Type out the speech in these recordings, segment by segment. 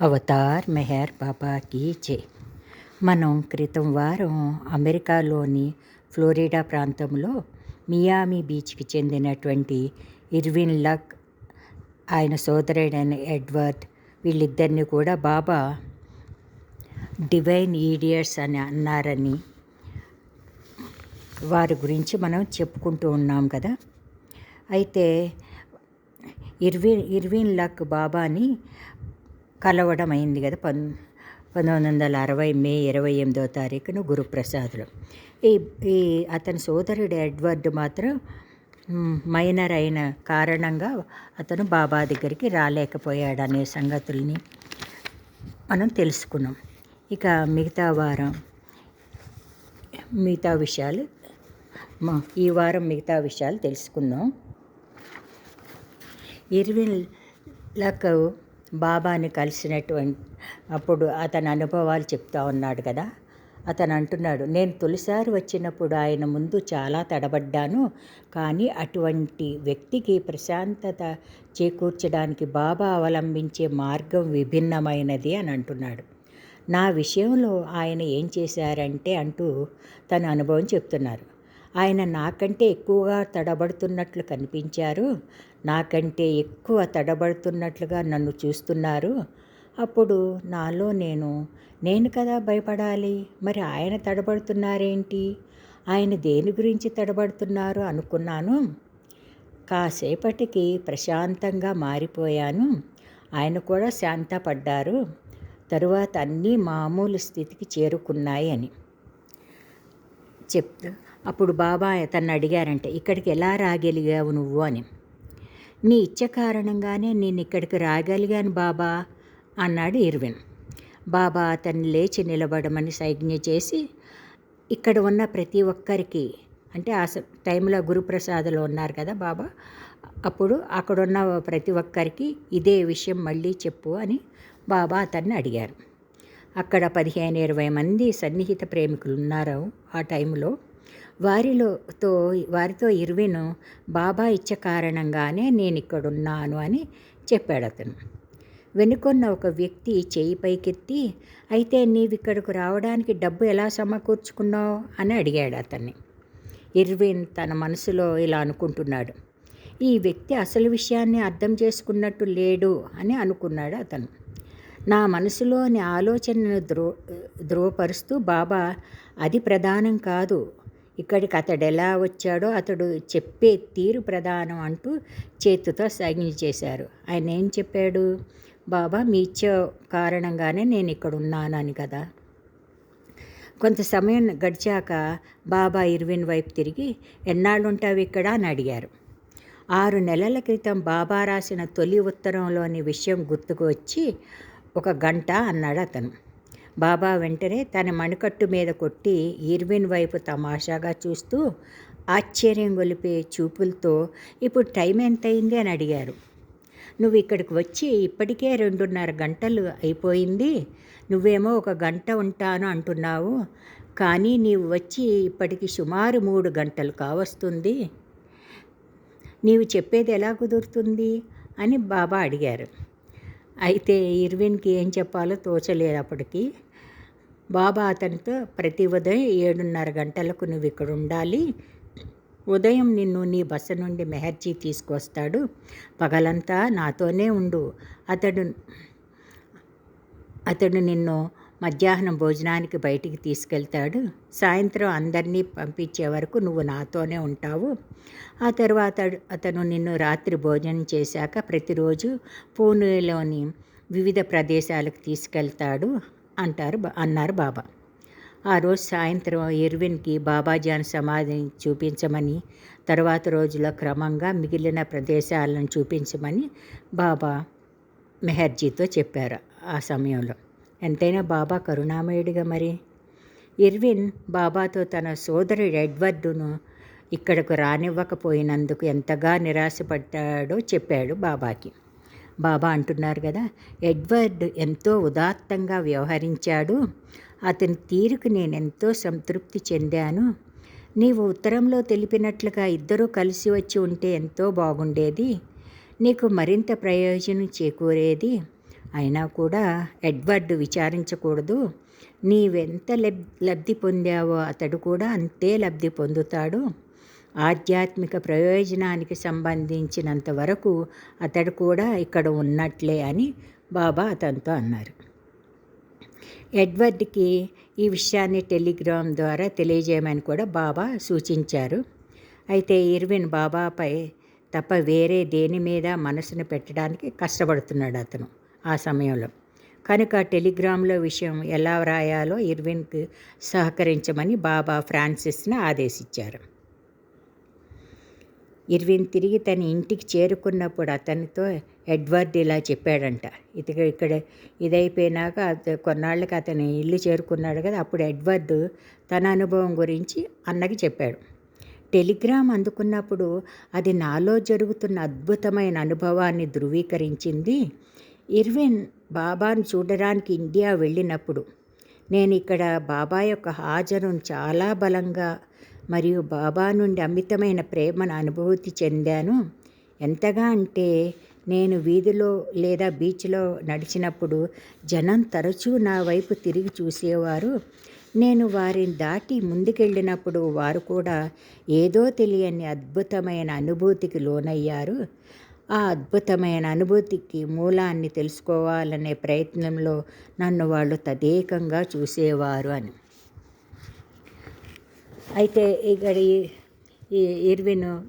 Avatar Meher బాబాకి జై మనం క్రితం వారం అమెరికాలోని ఫ్లోరిడా ప్రాంతంలో మియామి బీచ్కి చెందినటువంటి ఇర్విన్ లక్ ఆయన సోదరుడైన ఎడ్వర్డ్ వీళ్ళిద్దరిని కూడా బాబా డివైన్ ఈడియట్స్ అని అన్నారని వారి గురించి మనం చెప్పుకుంటూ ఉన్నాం కదా. అయితే ఇర్విన్ ఇర్విన్ లక్ బాబాని కలవడం అయింది కదా. పన్ పంతొమ్మిది వందల అరవై మే ఇరవై ఎనిమిదో తారీఖున గురుప్రసాద్లో. ఈ ఈ అతని సోదరుడు ఎడ్వర్డ్ మాత్రం మైనర్ అయిన కారణంగా అతను బాబా దగ్గరికి రాలేకపోయాడు అనే సంగతుల్ని మనం తెలుసుకున్నాం. ఇక మిగతా వారం మిగతా విషయాలు మా ఈ వారం మిగతా విషయాలు తెలుసుకుందాం. ఇర్విన్లకు బాబాని కలిసినటువంటి అప్పుడు అతని అనుభవాలు చెప్తా ఉన్నాడు కదా. అతను అంటున్నాడు నేను తొలిసారి వచ్చినప్పుడు ఆయన ముందు చాలా తడబడ్డాను కానీ అటువంటి వ్యక్తికి ప్రశాంతత చేకూర్చడానికి బాబా అవలంబించే మార్గం విభిన్నమైనది అని అంటున్నాడు. నా విషయంలో ఆయన ఏం చేశారంటే అంటూ తన అనుభవం చెప్తున్నారు. ఆయన నాకంటే ఎక్కువగా తడబడుతున్నట్లు కనిపించారు. నాకంటే ఎక్కువ తడబడుతున్నట్లుగా నన్ను చూస్తున్నారు. అప్పుడు నాలో నేను నేను కదా భయపడాలి? మరి ఆయన తడబడుతున్నారేంటి? ఆయన దేని గురించి తడబడుతున్నారు అనుకున్నాను. కాసేపటికి ప్రశాంతంగా మారిపోయాను. ఆయన కూడా శాంతపడ్డారు. తరువాత అన్నీ మామూలు స్థితికి చేరుకున్నాయి అని. చెప్తూ అప్పుడు బాబా తను అడిగారంటే ఇక్కడికి ఎలా రాగలిగావు నువ్వు? అని. నీ ఇచ్చ కారణంగానే నేను ఇక్కడికి రాగలిగాను బాబా అన్నాడు ఇర్విన్. బాబా అతన్ని లేచి నిలబడమని సైజ్ఞ చేసి ఇక్కడ ఉన్న ప్రతి ఒక్కరికి అంటే ఆ స- టైంలో గురుప్రసాద్లో ఉన్నారు కదా బాబా అప్పుడు అక్కడున్న ప్రతి ఒక్కరికి ఇదే విషయం మళ్ళీ చెప్పు అని బాబా అతన్ని అడిగారు. అక్కడ పదిహేను ఇరవై మంది సన్నిహిత ప్రేమికులు ఉన్నారు ఆ టైంలో. వారిలోతో వారితో ఇర్విన్ బాబా ఇచ్చ కారణంగానే నేను ఇక్కడున్నాను అని చెప్పాడు అతను. వెనుకొన్న ఒక వ్యక్తి చేయి పైకెత్తి అయితే నీవిక్కడికి రావడానికి డబ్బు ఎలా సమకూర్చుకున్నావు? అని అడిగాడు అతన్ని. ఇర్విన్ తన మనసులో ఇలా అనుకుంటున్నాడు. ఈ వ్యక్తి అసలు విషయాన్ని అర్థం చేసుకున్నట్టు లేడు అని అనుకున్నాడు అతను. నా మనసులోని ఆలోచనను ధ్రో ధ్రువపరుస్తూ బాబా అది ప్రధానం కాదు. ఇక్కడికి అతడు ఎలా వచ్చాడో అతడు చెప్పే తీరు ప్రధానం అంటూ చేతితో సైగలు చేశారు. ఆయన ఏం చెప్పాడు? బాబా మీ ఇచ్చ కారణంగానే నేను ఇక్కడ ఉన్నానని కదా. కొంత సమయం గడిచాక బాబా ఇర్విన్ వైపు తిరిగి ఎన్నాళ్ళుంటావు ఇక్కడ అని అడిగారు. ఆరు నెలల క్రితం బాబా రాసిన తొలి ఉత్తరంలోని విషయం గుర్తుకు వచ్చి ఒక గంట అన్నాడు అతను. బాబా వెంటనే తన మణికట్టు మీద కొట్టి ఇర్విన్ వైపు తమాషాగా చూస్తూ ఆశ్చర్యం గొలిపే చూపులతో ఇప్పుడు టైం ఎంతయింది? అని అడిగారు. నువ్వు ఇక్కడికి వచ్చి ఇప్పటికే రెండున్నర గంటలు అయిపోయింది. నువ్వేమో ఒక గంట ఉంటాను అంటున్నావు. కానీ నీవు వచ్చి ఇప్పటికి సుమారు మూడు గంటలు కావస్తుంది. నీవు చెప్పేది ఎలా కుదురుతుంది? అని బాబా అడిగారు. అయితే ఇర్విన్కి ఏం చెప్పాలో తోచలేదు అప్పటికి. బాబా అతనితో ప్రతి ఉదయం ఏడున్నర గంటలకు నువ్వు ఇక్కడ ఉండాలి. ఉదయం నిన్ను నీ బస్సు నుండి మెహర్జీ తీసుకొస్తాడు. పగలంతా నాతోనే ఉండు. అతడు అతడు నిన్ను మధ్యాహ్నం భోజనానికి బయటికి తీసుకెళ్తాడు. సాయంత్రం అందరినీ పంపించే వరకు నువ్వు నాతోనే ఉంటావు. ఆ తర్వాత అతను నిన్ను రాత్రి భోజనం చేశాక ప్రతిరోజు పూణేలోని వివిధ ప్రదేశాలకు తీసుకెళ్తాడు. అంటారు బా- అన్నారు బాబా. ఆ రోజు సాయంత్రం ఇర్విన్కి బాబాజాన్ సమాధిని చూపించమని తర్వాత రోజుల క్రమంగా మిగిలిన ప్రదేశాలను చూపించమని బాబా మెహర్జీతో చెప్పారు ఆ సమయంలో. ఎంతైనా బాబా కరుణామయుడిగా మరి? ఇర్విన్ బాబాతో తన సోదరుడు ఎడ్వర్డును ఇక్కడకు రానివ్వకపోయినందుకు ఎంతగా నిరాశపడ్డాడో చెప్పాడు బాబాకి. బాబా అంటున్నారు కదా. ఎడ్వర్డ్ ఎంతో ఉదాత్తంగా వ్యవహరించాడు. అతని తీరుకు నేను ఎంతో సంతృప్తి చెందాను. నీవు ఉత్తరంలో తెలిపినట్లుగా ఇద్దరూ కలిసి వచ్చి ఉంటే ఎంతో బాగుండేది. నీకు మరింత ప్రయోజనం చేకూరేది. అయినా కూడా ఎడ్వర్డ్ విచారించకూడదు. నీవెంత లబ్ లబ్ధి పొందావో అతడు కూడా అంతే లబ్ధి పొందుతాడు. ఆధ్యాత్మిక ప్రయోజనానికి సంబంధించినంత వరకు అతడు కూడా ఇక్కడ ఉన్నట్లే అని బాబా అతనితో అన్నారు. ఎడ్వర్డ్కి ఈ విషయాన్ని టెలిగ్రామ్ ద్వారా తెలియజేయమని కూడా బాబా సూచించారు. అయితే ఇర్విన్ బాబాపై తప్ప వేరే దేని మీద మనసును పెట్టడానికి కష్టపడుతున్నాడు అతను ఆ సమయంలో. కనుక టెలిగ్రామ్లో విషయం ఎలా వ్రాయాలో ఇర్విన్కి సహకరించమని బాబా ఫ్రాన్సిస్ని ఆదేశించారు. ఇర్విన్ తిరిగి తన ఇంటికి చేరుకున్నప్పుడు అతనితో ఎడ్వర్డ్ ఇలా చెప్పాడంట. ఇది ఇక్కడ ఇదైపోయినాక కొన్నాళ్ళకి అతని ఇల్లు చేరుకున్నాడు కదా అప్పుడు ఎడ్వర్డ్ తన అనుభవం గురించి అన్నకి చెప్పాడు. టెలిగ్రామ్ అందుకున్నప్పుడు అది నాలో జరుగుతున్న అద్భుతమైన అనుభవాన్ని ధృవీకరించింది ఇర్విన్ బాబాను చూడడానికి ఇండియా వెళ్ళినప్పుడు. నేను ఇక్కడ బాబా యొక్క హాజరును చాలా బలంగా మరియు బాబా నుండి అమితమైన ప్రేమను అనుభూతి చెందాను. ఎంతగా అంటే నేను వీధిలో లేదా బీచ్లో నడిచినప్పుడు జనం తరచూ నా వైపు తిరిగి చూసేవారు. నేను వారిని దాటి ముందుకెళ్ళినప్పుడు వారు కూడా ఏదో తెలియని అద్భుతమైన అనుభూతికి లోనయ్యారు. ఆ అద్భుతమైన అనుభూతికి మూలాన్ని తెలుసుకోవాలనే ప్రయత్నంలో నన్ను వాళ్ళు తదేకంగా చూసేవారు అని. అయితే ఇక్కడ ఈ- ఈ ఇర్విన్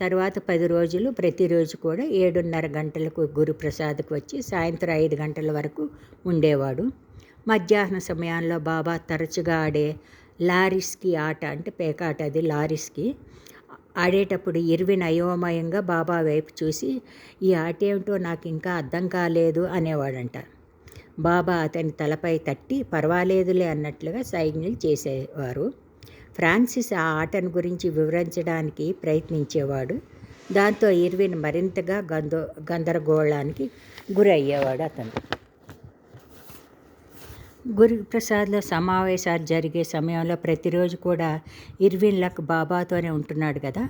తర్వాత పది రోజులు ప్రతిరోజు కూడా ఏడున్నర గంటలకు గురుప్రసాద్కి వచ్చి సాయంత్రం ఐదు గంటల వరకు ఉండేవాడు. మధ్యాహ్న సమయంలో బాబా తరచుగా ఆడే లారిస్కి ఆట అంటే పేకాట అది లారిస్కి. ఆడేటప్పుడు ఇర్విన్ అయోమయంగా బాబా వైపు చూసి ఈ ఆట ఏమిటో నాకు ఇంకా అర్థం కాలేదు అనేవాడంట. బాబా అతని తలపై తట్టి పర్వాలేదులే అన్నట్లుగా సైజ్ఞలు చేసేవారు. ఫ్రాన్సిస్ ఆ ఆటను గురించి వివరించడానికి ప్రయత్నించేవాడు. దాంతో ఇర్విన్ మరింతగా గందో గందరగోళానికి గురయ్యేవాడు అతను. గురుప్రసాద్లో సమావేశాలు జరిగే సమయంలో ప్రతిరోజు కూడా ఇర్విన్ లక్ బాబాతోనే ఉంటున్నాడు కదా.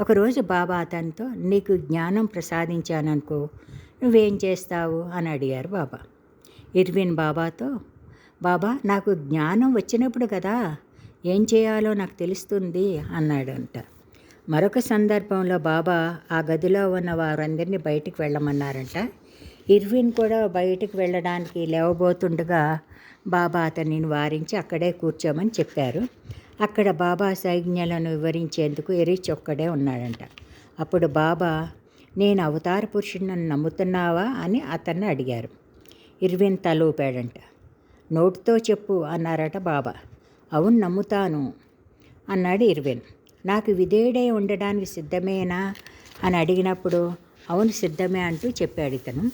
ఒకరోజు బాబా అతనితో నీకు జ్ఞానం ప్రసాదించాననుకో నువ్వేం చేస్తావు? అని అడిగారు బాబా. ఇర్విన్ బాబాతో బాబా నాకు జ్ఞానం వచ్చినప్పుడు కదా ఏం చేయాలో నాకు తెలుస్తుంది అన్నాడంట. మరొక సందర్భంలో బాబా ఆ గదిలో ఉన్న వారందరినీ బయటికి వెళ్ళమన్నారంట. ఇర్విన్ కూడా బయటికి వెళ్ళడానికి లేవబోతుండగా బాబా అతనిని వారించి అక్కడే కూర్చోమని చెప్పారు. అక్కడ బాబా సైజ్ఞలను వివరించేందుకు ఎరిచ్ ఒక్కడే ఉన్నాడంట. అప్పుడు బాబా నేను అవతార పురుషుడిని నమ్ముతున్నావా? అని అతన్ని అడిగారు. ఇర్విన్ తల ఊపాడంట నోటితో చెప్పు అన్నారట బాబా. అవును నమ్ముతాను. అన్నాడు ఇర్విన్. నాకు విధేయుడై ఉండడానికి సిద్ధమేనా? అని అడిగినప్పుడు అవును సిద్ధమే అంటూ చెప్పాడు ఇతను.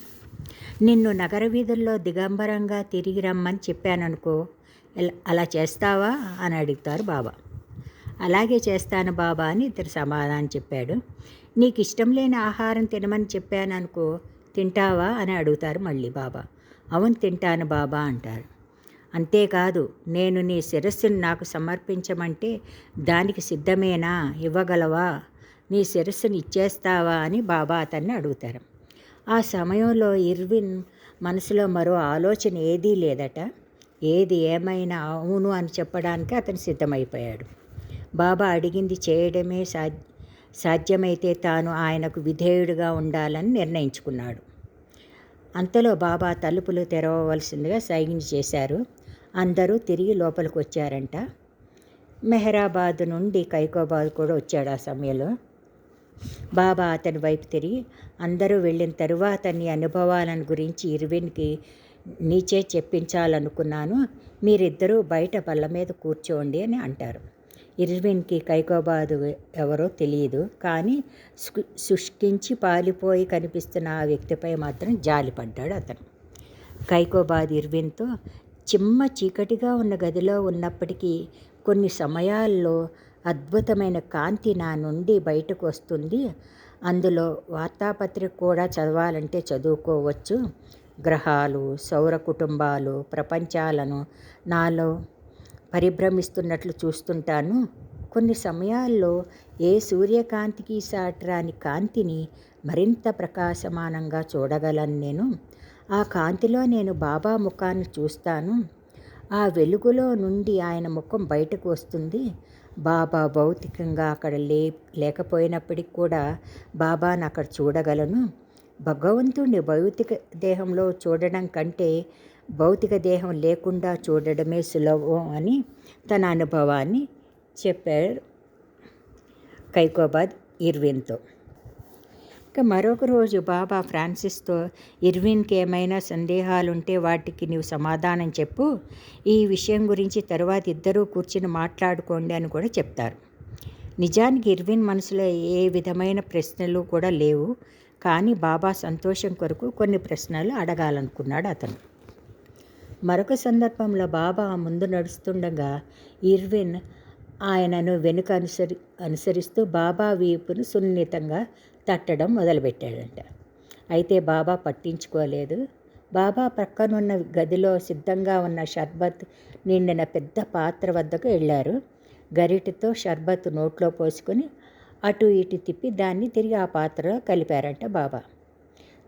నిన్ను నగర వీధుల్లో దిగంబరంగా తిరిగి రమ్మని చెప్పాననుకో అలా చేస్తావా? అని అడుగుతారు బాబా. అలాగే చేస్తాను బాబా అని ఇతరు సమాధానం చెప్పాడు. నీకు ఇష్టం లేని ఆహారం తినమని చెప్పాను అనుకో తింటావా? అని అడుగుతారు మళ్ళీ బాబా. అవును తింటాను బాబా అంటారు. అంతేకాదు నేను నీ శిరస్సును నాకు సమర్పించమంటే దానికి సిద్ధమేనా? ఇవ్వగలవా? నీ శిరస్సును ఇచ్చేస్తావా? అని బాబా అతన్ని అడుగుతారు. ఆ సమయంలో ఇర్విన్ మనసులో మరో ఆలోచన ఏదీ లేదట. ఏది ఏమైనా అవును అని చెప్పడానికి అతను సిద్ధమైపోయాడు. బాబా అడిగింది చేయడమే సాధ్య సాధ్యమైతే తాను ఆయనకు విధేయుడిగా ఉండాలని నిర్ణయించుకున్నాడు. అంతలో బాబా తలుపులు తెరవవలసిందిగా సైగం చేశారు. అందరూ తిరిగి లోపలికి వచ్చారంట మెహరాబాద్ నుండి కైకోబాద్ కూడా వచ్చాడు ఆ సమయంలో. బాబా అతని వైపు తిరిగి అందరూ వెళ్ళిన తరువాత నీ అనుభవాలను గురించి ఇర్విన్కి నీచే చెప్పించాలనుకున్నాను. మీరిద్దరూ బయట బల్ల మీద కూర్చోండి అని అంటారు. ఇర్విన్కి కైకోబాదు ఎవరో తెలియదు కానీ శుష్కించి పాలిపోయి కనిపిస్తున్న ఆ వ్యక్తిపై మాత్రం జాలిపడ్డాడు అతను. కైకోబాద్ ఇర్విన్తో చిమ్మ చీకటిగా ఉన్న గదిలో ఉన్నప్పటికీ కొన్ని సమయాల్లో అద్భుతమైన కాంతి నా నుండి బయటకు వస్తుంది. అందులో వార్తాపత్రిక కూడా చదవాలంటే చదువుకోవచ్చు. గ్రహాలు సౌర కుటుంబాలు ప్రపంచాలను నాలో పరిభ్రమిస్తున్నట్లు చూస్తుంటాను. కొన్ని సమయాల్లో ఏ సూర్యకాంతికి సాటరాని కాంతిని మరింత ప్రకాశమానంగా చూడగలను నేను. ఆ కాంతిలో నేను బాబా ముఖాన్ని చూస్తాను. ఆ వెలుగులో నుండి ఆయన ముఖం బయటకు వస్తుంది. బాబా భౌతికంగా అక్కడ లే లేకపోయినప్పటికి కూడా బాబాను అక్కడ చూడగలను. భగవంతుణ్ణి భౌతిక దేహంలో చూడడం కంటే భౌతిక దేహం లేకుండా చూడడమే సులభం అని తన అనుభవాన్ని చెప్పారు. కైకోబాద్ ఇర్విన్తో. ఇక మరొక రోజు బాబా ఫ్రాన్సిస్తో ఇర్విన్కి ఏమైనా సందేహాలుంటే వాటికి నీవు సమాధానం చెప్పు. ఈ విషయం గురించి తర్వాత ఇద్దరూ కూర్చుని మాట్లాడుకోండి అని కూడా చెప్తారు. నిజానికి ఇర్విన్ మనసులో ఏ విధమైన ప్రశ్నలు కూడా లేవు. కానీ బాబా సంతోషం కొరకు కొన్ని ప్రశ్నలు అడగాలనుకున్నాడు అతను. మరొక సందర్భంలో బాబా ముందు నడుస్తుండగా ఇర్విన్ ఆయనను వెనుక అనుసరి అనుసరిస్తూ బాబా వీపును సున్నితంగా తట్టడం మొదలుపెట్టాడంట. అయితే బాబా పట్టించుకోలేదు. బాబా ప్రక్కనున్న గదిలో సిద్ధంగా ఉన్న షర్బత్ నిండిన పెద్ద పాత్ర వద్దకు వెళ్ళారు. గరిటెతో షర్బత్ నోట్లో పోసుకొని అటు ఇటు తిప్పి దాన్ని తిరిగి ఆ పాత్రలో కలిపారంట బాబా.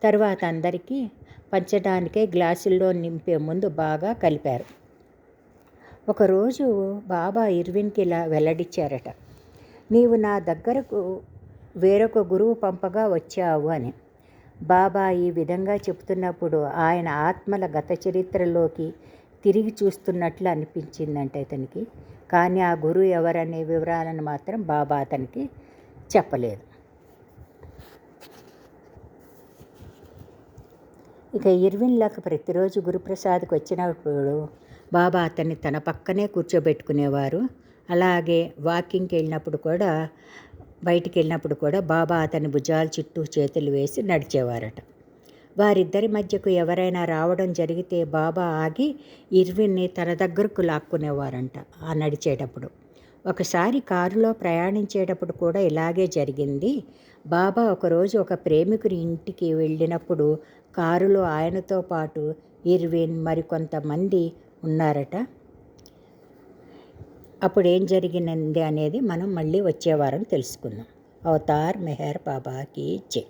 తర్వాత అందరికీ పంచడానికే గ్లాసుల్లో నింపే ముందు బాగా కలిపారు. ఒకరోజు బాబా ఇర్విన్కి ఇలా వెల్లడిచ్చారట నీవు నా దగ్గరకు వేరొక గురువు పంపగా వచ్చావు అని. బాబా ఈ విధంగా చెప్తున్నప్పుడు ఆయన ఆత్మల గత చరిత్రలోకి తిరిగి చూస్తున్నట్లు అనిపించిందంట ఇతనికి కానీ ఆ గురువు ఎవరనే వివరాలను మాత్రం బాబా అతనికి చెప్పలేదు. ఇక ఇర్విన్లకు ప్రతిరోజు గురుప్రసాద్కి వచ్చినప్పుడు బాబా అతన్ని తన పక్కనే కూర్చోబెట్టుకునేవారు. అలాగే వాకింగ్కి వెళ్ళినప్పుడు కూడా బయటికి వెళ్ళినప్పుడు కూడా బాబా అతని భుజాల చుట్టూ చేతులు వేసి నడిచేవారట. వారిద్దరి మధ్యకు ఎవరైనా రావడం జరిగితే బాబా ఆగి ఇర్విన్ని తన దగ్గరకు లాక్కునేవారంట ఆ నడిచేటప్పుడు. ఒకసారి కారులో ప్రయాణించేటప్పుడు కూడా ఇలాగే జరిగింది. బాబా ఒకరోజు ఒక ప్రేమికుని ఇంటికి వెళ్ళినప్పుడు కారులో ఆయనతో పాటు ఇర్విన్ మరికొంతమంది ఉన్నారట. అప్పుడు ఏం జరిగింది అనేది మనం మళ్ళీ వచ్చే వారం తెలుసుకుందాం. అవతార్ మెహర్ బాబాకి జై.